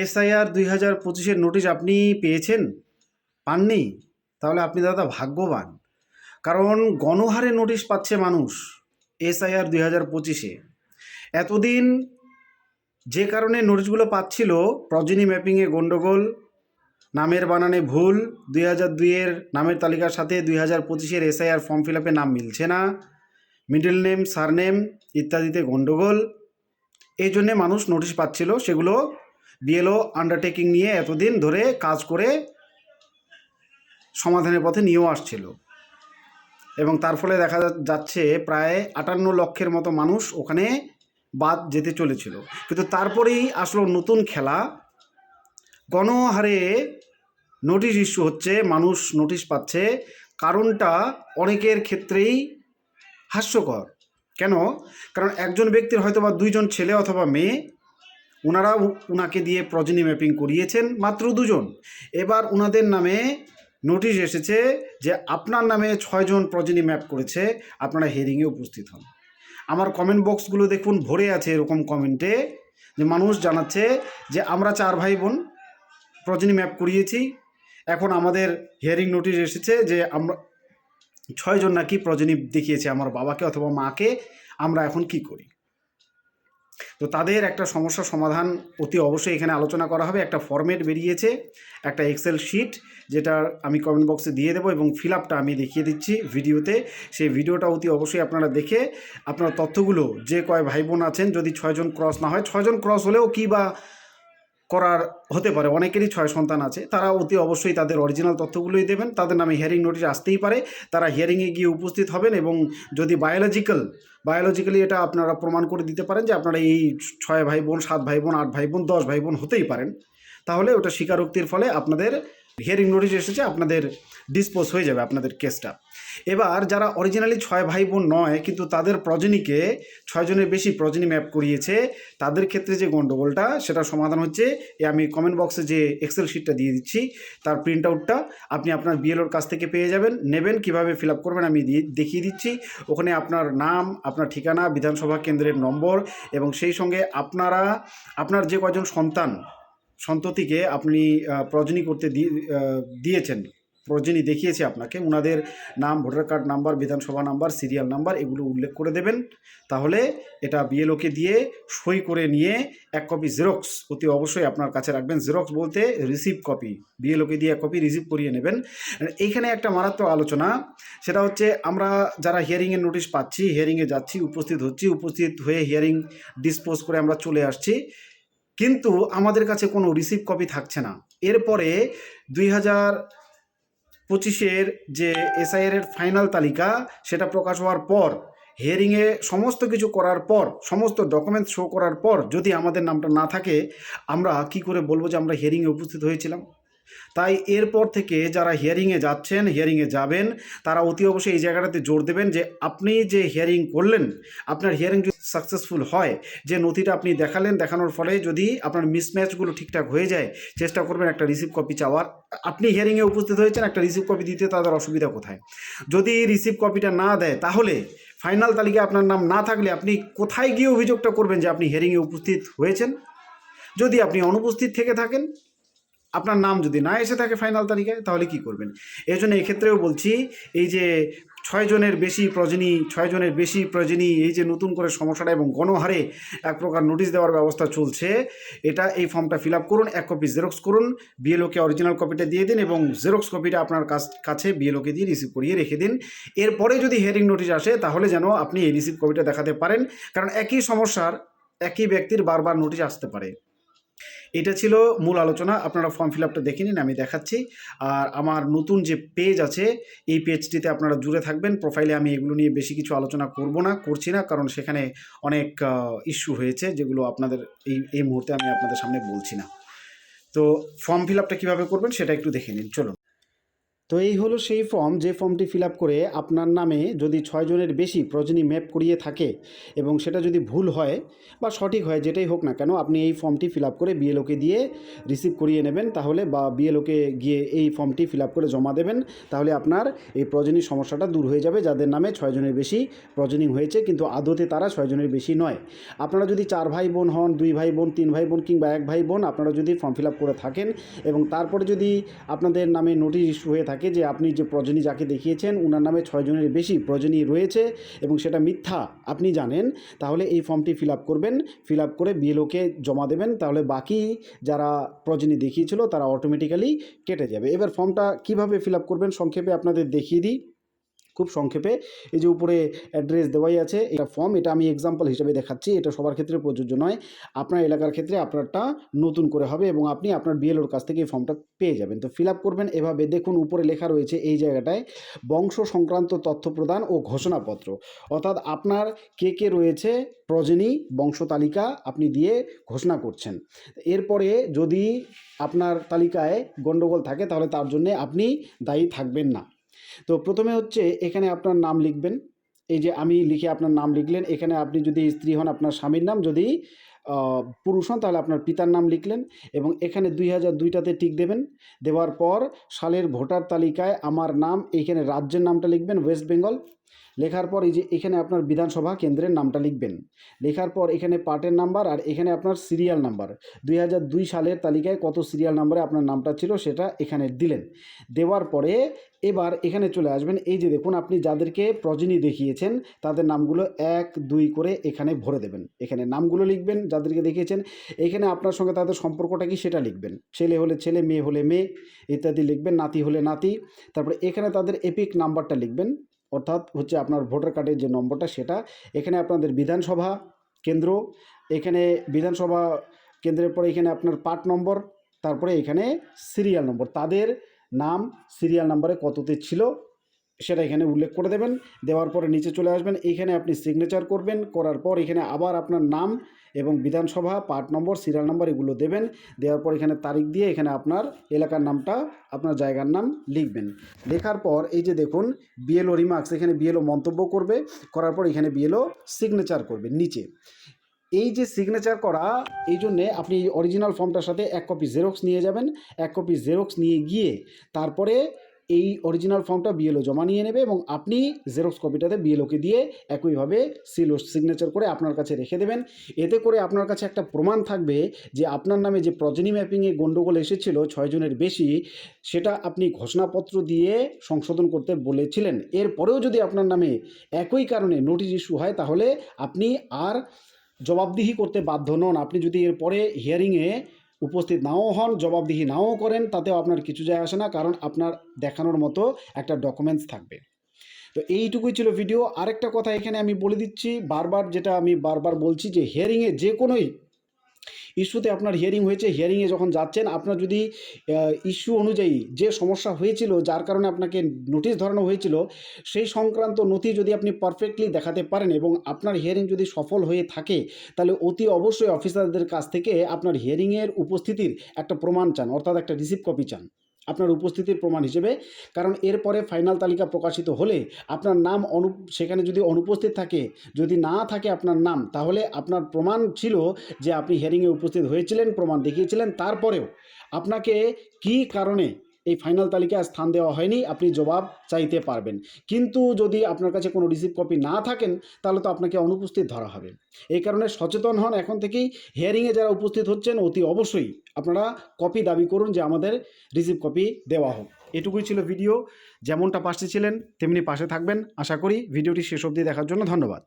SIR দুই হাজার পঁচিশের নোটিশ আপনি পেয়েছেন? পাননি? তাহলে আপনি দাদা ভাগ্যবান। কারণ গণহারে নোটিশ পাচ্ছে মানুষ এসআইআর দুই হাজার পঁচিশে। এতদিন যে কারণে নোটিশগুলো পাচ্ছিল প্রজনী ম্যাপিংয়ে গণ্ডগোল, নামের বানানে ভুল দুই হাজার দুইয়ের নামের তালিকার সাথে দুই হাজার পঁচিশের এসআইআর ফর্ম ফিল আপে নাম মিলছে না, মিডল নেম, সারনেম ইত্যাদিতে গণ্ডগোল। এই জন্যে মানুষ নোটিশ পাচ্ছিল সেগুলো বিএলও আন্ডারটেকিং নিয়ে এতদিন ধরে কাজ করে সমাধানের পথে নিয়েও আসছিল। এবং তার ফলে দেখা যাচ্ছে প্রায় আটান্ন লক্ষের মতো মানুষ ওখানে বাদ যেতে চলেছিল। কিন্তু তারপরেই আসলো নতুন খেলা। গণহারে নোটিশ ইস্যু হচ্ছে, মানুষ নোটিশ পাচ্ছে। কারণটা অনেকের ক্ষেত্রেই হাস্যকর। কেন? কারণ একজন ব্যক্তির হয়তো বা দুইজন ছেলে অথবা মেয়ে ওনারা উ- উনাকে দিয়ে প্রজনী ম্যাপিং করিয়েছেন মাত্র দুজন। এবার ওনাদের নামে নোটিশ এসেছে যে আপনার নামে ছয়জন প্রজনী ম্যাপ করেছে, আপনারা হিয়ারিংয়ে উপস্থিত হন। আমার কমেন্ট বক্সগুলো দেখুন, ভরে আছে এরকম কমেন্টে যে মানুষ জানাচ্ছে যে আমরা চার ভাই বোন প্রজনী ম্যাপ করিয়েছি, এখন আমাদের হিয়ারিং নোটিশ এসেছে যে আমরা ছয়জন নাকি প্রজনী দেখিয়েছে, আমার বাবাকে অথবা মাকে, আমরা এখন কি করি? তো তাদের একটা সমস্যার সমাধান অতি অবশ্যই এখানে আলোচনা করা হবে। একটা ফরম্যাট বেরিয়েছে, একটা এক্সেল শিট যেটা আমি কমেন্ট বক্সে দিয়ে দেবো এবং ফিল আপটা আমি দেখিয়ে দিচ্ছি ভিডিওতে। সেই ভিডিওটা অতি অবশ্যই আপনারা দেখে আপনার তথ্যগুলো, যে কয় ভাই বোন আছেন, যদি ছয়জন ক্রস না হয় ছয়জন ক্রস হলেও কী বা করার হতে পারে, অনেকেরই ছয় সন্তান আছে, তারা অতি অবশ্যই তাদের অরিজিনাল তথ্যগুলোই দেবেন। তাদের নামে হিয়ারিং নোটিশ আসতেই পারে। তারা হিয়ারিংয়ে গিয়ে উপস্থিত হবেন এবং যদি বায়োলজিক্যাল বায়োলজিক্যালি এটা আপনারা প্রমাণ করে দিতে পারেন যে আপনারা এই ছয় ভাই বোন, সাত ভাই বোন, আট ভাই বোন, দশ ভাই বোন হতেই পারেন। তাহলে ওটা স্বীকারোক্তির ফলে আপনাদের হিয়ারিং নোটিশ এসেছে, আপনাদের ডিসপোজ হয়ে যাবে আপনাদের কেসটা এবার যারা অরিজিনালি ছয় ভাই বোন নয়, কিন্তু তাদের প্রজনীকে ছয়জনের বেশি প্রজনী ম্যাপ করিয়েছে, তাদের ক্ষেত্রে যে গণ্ডগোলটা সেটা সমাধান হচ্ছে, এ আমি কমেন্ট বক্সে যে এক্সেল শিটটা দিয়ে দিচ্ছি, তার প্রিন্ট আউটটা আপনি আপনার বিএলওর কাছ থেকে পেয়ে যাবেন, নেবেন, কীভাবে ফিল আপ করবেন আমি দেখিয়ে দিচ্ছি। ওখানে আপনার নাম, আপনার ঠিকানা, বিধানসভা কেন্দ্রের নম্বর এবং সেই সঙ্গে আপনারা, আপনার যে কয়জন সন্তান সন্ততিকে আপনি প্রজনী করতে দিয়ে দিয়েছেন। প্রজনী দেখিয়েছে আপনাকে। ওনাদের নাম, ভোটার কার্ড নাম্বার, বিধানসভা নাম্বার, সিরিয়াল নাম্বার, এগুলো উল্লেখ করে দেবেন। তাহলে এটা বিএলওকে দিয়ে সই করে নিয়ে এক কপি জেরক্স অতি অবশ্যই আপনার কাছে রাখবেন। জেরক্স বলতে রিসিভ কপি বিএলওকে দিয়ে এক কপি রিসিভ করিয়ে নেবেন। এইখানে একটা মারাত্মক আলোচনা। সেটা হচ্ছে, আমরা যারা হিয়ারিংয়ের নোটিশ পাচ্ছি হিয়ারিংয়ে যাচ্ছি, উপস্থিত হচ্ছি, উপস্থিত হয়ে হিয়ারিং ডিসপোজ করে আমরা চলে আসছি। কিন্তু আমাদের কাছে কোনো রিসিভ কপি থাকছে না। এরপরে দুই হাজার পঁচিশের যে এসআইআর এর ফাইনাল তালিকা, সেটা প্রকাশ হওয়ার পর হিয়ারিংয়ে সমস্ত কিছু করার পর, সমস্ত ডকুমেন্টস শো করার পর, যদি আমাদের নামটা না থাকে, আমরা কি করে বলব যে আমরা হিয়ারিংয়ে উপস্থিত হয়েছিলাম? তাই এরপর থেকে যারা হিয়ারিংয়ে যাচ্ছেন হিয়ারিংয়ে যাবেন, তারা অতি অবশ্যই এই জায়গাটাতে জোর দেবেন যে আপনি যে হিয়ারিং করলেন, আপনার হিয়ারিং সাকসেসফুল হয়, যে নথিটা আপনি দেখালেন, দেখানোর ফলে যদি আপনার মিসম্যাচগুলো ঠিকঠাক হয়ে যায়, চেষ্টা করবেন একটা রিসিভ কপি চাওয়ার। আপনি হিয়ারিংয়ে উপস্থিত হয়েছেন, একটা রিসিভ কপি দিতে, তাদের অসুবিধা কোথায়? যদি রিসিভ কপিটা না দেয়, তাহলে ফাইনাল তালিকায় আপনার নাম না থাকলে আপনি কোথায় গিয়ে অভিযোগটা করবেন যে আপনি হিয়ারিংয়ে উপস্থিত হয়েছেন? যদি আপনি অনুপস্থিত থেকে থাকেন, আপনার নাম যদি না এসে থাকে ফাইনাল তালিকায়, তাহলে কি করবেন? এই জন্য এক্ষেত্রেও বলছি, এই যে ছয়জনের বেশি প্রজনী ছয়জনের বেশি প্রজনী এই যে নতুন করে সমস্যাটা এবং গণহারে এক প্রকার নোটিশ দেওয়ার ব্যবস্থা চলছে, এটা এই ফর্মটা ফিল আপ করুন, এক কপি জেরক্স করুন বিএলওকে অরিজিনাল কপিটা দিয়ে দিন এবং জেরক্স কপিটা আপনার কাছ- কাছে বিএলওকে দিয়ে রিসিভ করিয়ে রেখে দিন। এরপরে যদি হেয়ারিং নোটিশ আসে, তাহলে যেন আপনি এই রিসিভ কপিটা দেখাতে পারেন, কারণ একই সমস্যার একই ব্যক্তির বারবার নোটিশ আসতে পারে। এটা ছিল মূল আলোচনা। আপনারা ফর্ম ফিল আপটা দেখে নিন, আমি দেখাচ্ছি। আর আমার নতুন যে পেজ আছে, এই পেজটিতে আপনারা জুড়ে থাকবেন। প্রোফাইলে আমি এগুলো নিয়ে বেশি কিছু আলোচনা করব না, করছি না, কারণ সেখানে অনেক ইস্যু হয়েছে যেগুলো আপনাদের এই এই মুহূর্তে আমি আপনাদের সামনে বলছি না। তো ফর্ম ফিল আপটা কীভাবে করবেন সেটা একটু দেখে নিন, চলুন। তো এই হলো সেই ফর্ম যে ফর্মটি ফিল করে আপনার নামে যদি ছয় জনের বেশি প্রজনী ম্যাপ করিয়ে থাকে এবং সেটা যদি ভুল হয় বা সঠিক হয় যেটাই হোক না কেন, আপনি এই ফর্মটি ফিল করে বিএলওকে দিয়ে রিসিভ করিয়ে নেবেন তাহলে বা বিএলওকে গিয়ে এই ফর্মটি ফিল করে জমা দেবেন, তাহলে আপনার এই প্রজনীর সমস্যাটা দূর হয়ে যাবে। যাদের নামে ছয় জনের বেশি প্রজনী হয়েছে কিন্তু আদতে তারা ছয় জনের বেশি নয়। আপনারা যদি চার ভাই বোন হন, দুই ভাই বোন, তিন ভাই বোন কিংবা এক ভাই বোন, আপনারা যদি ফর্ম ফিল করে থাকেন এবং তারপরে যদি আপনাদের নামে নোটিশ ইস্যু হয়ে থাকে যে আপনি যে প্রজনী যাকে দেখিয়েছেন ওনার নামে ছয়জনের বেশি প্রজনী রয়েছে এবং সেটা মিথ্যা আপনি জানেন, তাহলে এই ফর্মটি ফিল করবেন, ফিল করে বিএলওকে জমা দেবেন, তাহলে বাকি যারা প্রজনী দেখিয়েছিল তারা অটোমেটিক্যালি কেটে যাবে। এবার ফর্মটা কীভাবে ফিল করবেন সংক্ষেপে আপনাদের দেখিয়ে দিই। খুব সংক্ষেপে। এই যে উপরে অ্যাড্রেস দেওয়াই আছে, এটা ফর্ম এটা আমি এক্সাম্পল হিসেবে দেখাচ্ছি। এটা সবার ক্ষেত্রে প্রযোজ্য নয়। আপনার এলাকার ক্ষেত্রে আপনারটা নতুন করে হবে এবং আপনি আপনার বিএলওর কাছ থেকে এই ফর্মটা পেয়ে যাবেন। তো ফিল আপ করবেন এভাবে। দেখুন, উপরে লেখা রয়েছে এই জায়গাটায়, বংশ সংক্রান্ত তথ্য প্রদান ও ঘোষণাপত্র। অর্থাৎ আপনার কে কে রয়েছে, প্রজনী, বংশ তালিকা আপনি দিয়ে ঘোষণা করছেন। এরপরে যদি আপনার তালিকায় গণ্ডগোল থাকে, তাহলে তার জন্য আপনি দায়ী থাকবেন না। তো প্রথমে হচ্ছে এখানে আপনার নাম লিখবেন। এই যে আমি লিখে আপনার নাম লিখলেন, এখানে আপনি যদি স্ত্রী হন, আপনার স্বামীর নাম যদি পুরুষ হন, তাহলে আপনার পিতার নাম লিখলেন এবং এখানে দুই হাজার দুইটাতে টিক দেবেন। দেওয়ার পর সালের ভোটার তালিকায় আমার নাম এইখানে রাজ্যের নামটা লিখবেন, ওয়েস্ট বেঙ্গল। লেখার পর এই যে এখানে আপনার বিধানসভা কেন্দ্রের নামটা লিখবেন। লেখার পর এখানে পার্টের নাম্বার আর এখানে আপনার সিরিয়াল নাম্বার। দুই হাজার দুই সালের তালিকায় কত সিরিয়াল নাম্বারে আপনার নামটা ছিল সেটা এখানে দিলেন। দেওয়ার পরে এবার এখানে চলে আসবেন। এই যে দেখুন, আপনি যাদেরকে প্রজনী দেখিয়েছেন, তাদের নামগুলো এক, দুই করে এখানে ভরে দেবেন। এখানে নামগুলো লিখবেন, যাদেরকে দেখিয়েছেন। এখানে আপনার সঙ্গে তাদের সম্পর্কটা কি সেটা লিখবেন। ছেলে হলে ছেলে, মেয়ে হলে মেয়ে, ইত্যাদি লিখবেন, নাতি হলে নাতি। তারপরে এখানে তাদের এপিক নাম্বারটা লিখবেন। অর্থাৎ হচ্ছে আপনার ভোটার কার্ডের যে নম্বরটা সেটা, এখানে আপনাদের বিধানসভা কেন্দ্র, এখানে বিধানসভা কেন্দ্রের পরে এখানে আপনার পার্ট নম্বর, তারপরে এখানে সিরিয়াল নম্বর। তাদের নাম, সিরিয়াল নাম্বারে কততে ছিল সেটা এখানে উল্লেখ করে দেবেন। দেওয়ার পরে নিচে চলে আসবেন। এইখানে আপনি সিগনেচার করবেন। করার পর এখানে আবার আপনার নাম এবং বিধানসভা, পার্ট নম্বর সিরিয়াল নাম্বার এগুলো দেবেন। দেওয়ার পর এখানে তারিখ দিয়ে এখানে আপনার এলাকার নামটা, আপনার জায়গার নাম লিখবেন। লেখার পর এই যে দেখুন বিএলও রিমার্কস এখানে বিএলও মন্তব্য করবে। করার পর এখানে বিএলও সিগনেচার করবে নিচে। এই যে সিগনেচার করা, এই জন্যে আপনি অরিজিনাল ফর্মটার সাথে এক কপি জেরক্স নিয়ে যাবেন। এক কপি জেরক্স নিয়ে গিয়ে তারপরে এই অরিজিনাল ফর্মটা বিএলও জমা নিয়ে নেবে এবং আপনি জেরক্স কপিটাতে বিএলওকে দিয়ে একইভাবে সিল সিগনেচার করে আপনার কাছে রেখে দেবেন। এতে করে আপনার কাছে একটা প্রমাণ থাকবে যে আপনার নামে যে প্রজনী ম্যাপিংয়ে গণ্ডগোল এসেছিল ছয়জনের বেশি, সেটা আপনি ঘোষণাপত্র দিয়ে সংশোধন করতে বলেছিলেন। এরপরেও যদি আপনার নামে একই কারণে নোটিশ ইস্যু হয়, তাহলে আপনি আর জবাবদিহি করতে বাধ্য নন। আপনি যদি এরপরে হিয়ারিংয়ে উপস্থিত নাও হন, জবাবদিহি নাও করেন, তাতেও আপনার কিছু যায় আসে না, কারণ আপনার দেখানোর মতো একটা ডকুমেন্টস থাকবে। তো এইটুকুই ছিল ভিডিও আরেকটা কথা এখানে আমি বলে দিচ্ছি, বারবার যেটা আমি বারবার বলছি যে হিয়ারিংয়ে যে কোনোই ইস্যুতে আপনার হিয়ারিং হয়েছে হিয়ারিংয়ে যখন যাচ্ছেন, আপনার যদি ইস্যু অনুযায়ী যে সমস্যা হয়েছিল, যার কারণে আপনাকে নোটিশ ধরানো হয়েছিল, সেই সংক্রান্ত নথি যদি আপনি পারফেক্টলি দেখাতে পারেন এবং আপনার হিয়ারিং যদি সফল হয়ে থাকে, তাহলে অতি অবশ্যই অফিসারদের কাছ থেকে আপনার হিয়ারিংয়ের উপস্থিতির একটা প্রমাণ চান, অর্থাৎ একটা রিসিভ কপি চান। আপনার উপস্থিতির প্রমাণ হিসেবে। কারণ এরপরে ফাইনাল তালিকা প্রকাশিত হলে আপনার নাম অনু, সেখানে যদি অনুপস্থিত থাকে, যদি না থাকে আপনার নাম, তাহলে আপনার প্রমাণ ছিল যে আপনি হেয়ারিংয়ে উপস্থিত হয়েছিলেন, প্রমাণ দেখিয়েছিলেন, তারপরেও আপনাকে কি কারণে এই ফাইনাল তালিকায় স্থান দেওয়া হয়নি, আপনি জবাব চাইতে পারবেন। কিন্তু যদি আপনার কাছে কোনো রিসিভ কপি না থাকেন, তাহলে তো আপনাকে অনুপস্থিত ধরা হবে। এই কারণে সচেতন হন, এখন থেকেই হিয়ারিংয়ে যারা উপস্থিত হচ্ছেন, অতি অবশ্যই আপনারা কপি দাবি করুন যে আমাদের রিসিভ কপি দেওয়া হোক। এটুকুই ছিল ভিডিও যেমনটা পাশে ছিলেন, তেমনি পাশে থাকবেন। আশা করি ভিডিওটি শেষ অবধি দেখার জন্য ধন্যবাদ।